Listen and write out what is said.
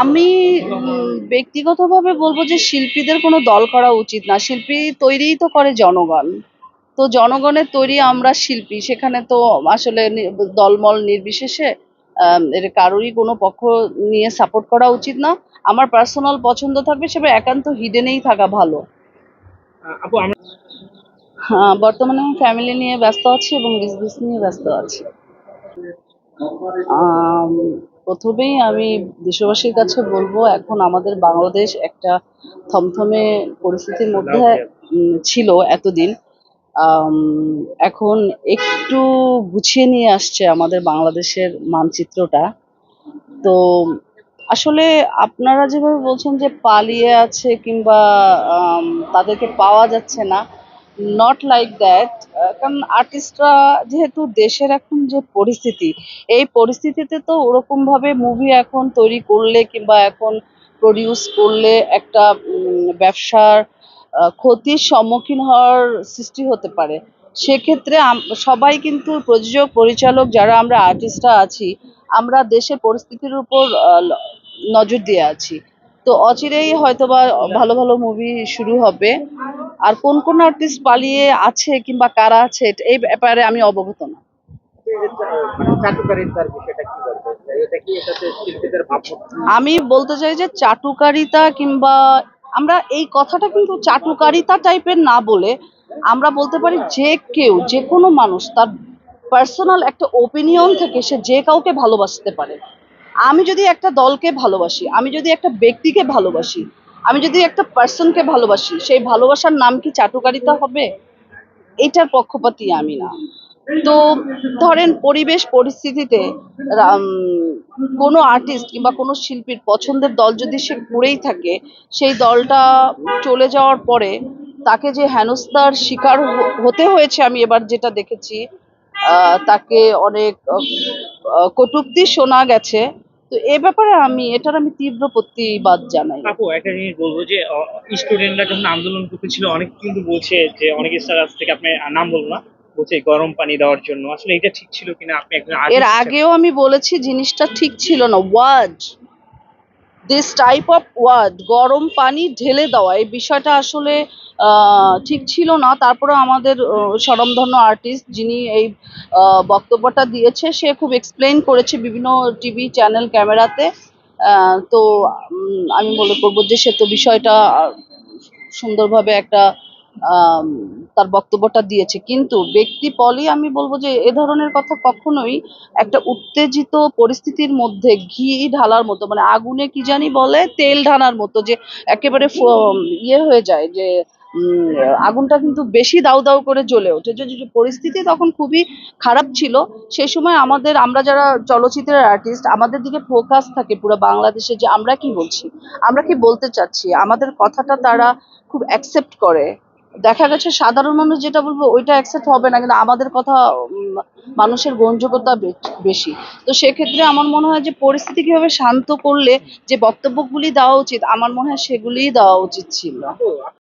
আমি ব্যক্তিগতভাবে বলব যে শিল্পীদের কোনো দল করা উচিত না। শিল্পী তৈরিই তো করে জনগণ। তো জনগণের তৈরি আমরা শিল্পী সেখানে তো আসলে দলমল নির্বিশেষে এর কারোরই কোনো পক্ষ নিয়ে সাপোর্ট করা উচিত না। আমার পার্সোনাল পছন্দ থাকবে সেটা একান্ত হিডেনেই থাকা ভালো। হ্যাঁ বর্তমানে আমি ফ্যামিলি নিয়ে ব্যস্ত আছি এবং বিজনেস নিয়ে ব্যস্ত আছি। আম, প্রথমেই আমি দেশবাসীর কাছে বলব এখন আমাদের বাংলাদেশ একটা থমথমে পরিস্থিতির মধ্যে ছিল এতদিন। এখন একটু গুছিয়ে নিয়ে আসছে আমাদের বাংলাদেশের মানচিত্রটা। তো আসলে আপনারা যেভাবে বলছেন যে পালিয়ে আছে কিংবা তাদেরকে পাওয়া যাচ্ছে না নট লাইক দ্যাট কারণ আর্টিস্টরা যেহেতু দেশের এখন যে পরিস্থিতি, এই পরিস্থিতিতে তো ওরকম ভাবে মুভি এখন তৈরি করলে কিংবা এখন প্রডিউস করলে একটা ব্যবসার ক্ষতির সম্মুখীন হওয়ার সৃষ্টি হতে পারে। সেক্ষেত্রে সবাই কিন্তু প্রযোজক, পরিচালক যারা আমরা আর্টিস্টরা আছি, আমরা দেশের পরিস্থিতির উপর নজর দিয়ে আছি। তো অচিরেই হয়তোবা ভালো ভালো মুভি শুরু হবে। আর কোন কোন আর্টিস্ট পালিয়ে আছে কিংবা কারা আছে এই ব্যাপারে আমি অবগত না। মানে আমি বলতে চাই যে চাটুকারিতা কিংবা আমরা এই কথাটা কিন্তু চাটুকারিতা টাইপের না বলে আমরা বলতে পারি যে কেউ যে কোনো মানুষ তার পার্সোনাল একটা ওপিনিয়ন থেকে সে যে কাউকে ভালোবাসতে পারে। আমি যদি একটা দলকে ভালোবাসি আমি যদি একটা ব্যক্তিকে ভালোবাসি আমি যদি একটা পার্সনকে ভালোবাসি সেই ভালোবাসার নাম কি চাটুকারিতা হবে? এটার পক্ষপাতী আমি না। তো ধরেন পরিবেশ পরিস্থিতিতে কোনো আর্টিস্ট কিংবা কোনো শিল্পীর পছন্দের দল যদি সে করেই থাকে সেই দলটা চলে যাওয়ার পরে তাকে যে হেনস্থার শিকার হতে হয়েছে আমি এবার যেটা দেখেছি তাকে অনেক আহ, শোনা গেছে। তো এ ব্যাপারে আমি এটার আমি তীব্র প্রতিবাদ জানাই। আপু একটা জিনিস বলব যে স্টুডেন্টরা যখন আন্দোলন করতেছিল অনেক কিন্তু বলছে যে অনেক স্যার আজ থেকে আপনি নাম বলব না বলছে গরম পানি দেওয়ার জন্য। আসলে এটা ঠিক ছিল কিনা? আপনি একজন এর আগেও আমি বলেছি জিনিসটা ঠিক ছিল না। Word this type of word গরম পানি ঢেলে দেওয়া এই বিষয়টা আসলে ঠিক ছিল না। তারপরে আমাদের আহ, আর্টিস্ট যিনি এই বক্তব্যটা দিয়েছে সে খুব এক্সপ্লেন করেছে বিভিন্ন টিভি চ্যানেল ক্যামেরাতে। তো আমি মনে করব যে সে তো বিষয়টা সুন্দরভাবে একটা তার বক্তব্যটা দিয়েছে। কিন্তু ব্যক্তি পলি, আমি বলব যে, এ ধরনের কথা কখনোই একটা উত্তেজিত পরিস্থিতির মধ্যে ঘি ঢালার মতো মানে আগুনে কি জানি বলে, তেল ঢালার মতো যে, একেবারে ইয়ে হয়ে যায় যে আগুনটা কিন্তু বেশি দাউ দাউ করে জ্বলে ওঠে। যে পরিস্থিতি তখন খুবই খারাপ ছিল সেই সময় আমাদের, আমরা যারা চলচ্চিত্রের আর্টিস্ট আমাদের দিকে ফোকাস থাকে পুরো বাংলাদেশে যে, আমরা কি বলছি? আমরা কি বলতে চাচ্ছি? আমাদের কথাটা তারা খুব অ্যাকসেপ্ট করে। দেখা গেছে সাধারণ মানুষ যেটা বলব, ওইটা অ্যাকসেপ্ট হবে না। কিন্তু আমাদের কথা মানুষের গ্রহণযোগ্যতা বেশি। তো সেক্ষেত্রে আমার মনে হয় যে পরিস্থিতি কীভাবে শান্ত করলে যে বক্তব্যগুলি দেওয়া উচিত, আমার মনে হয় সেগুলিই দেওয়া উচিত ছিল।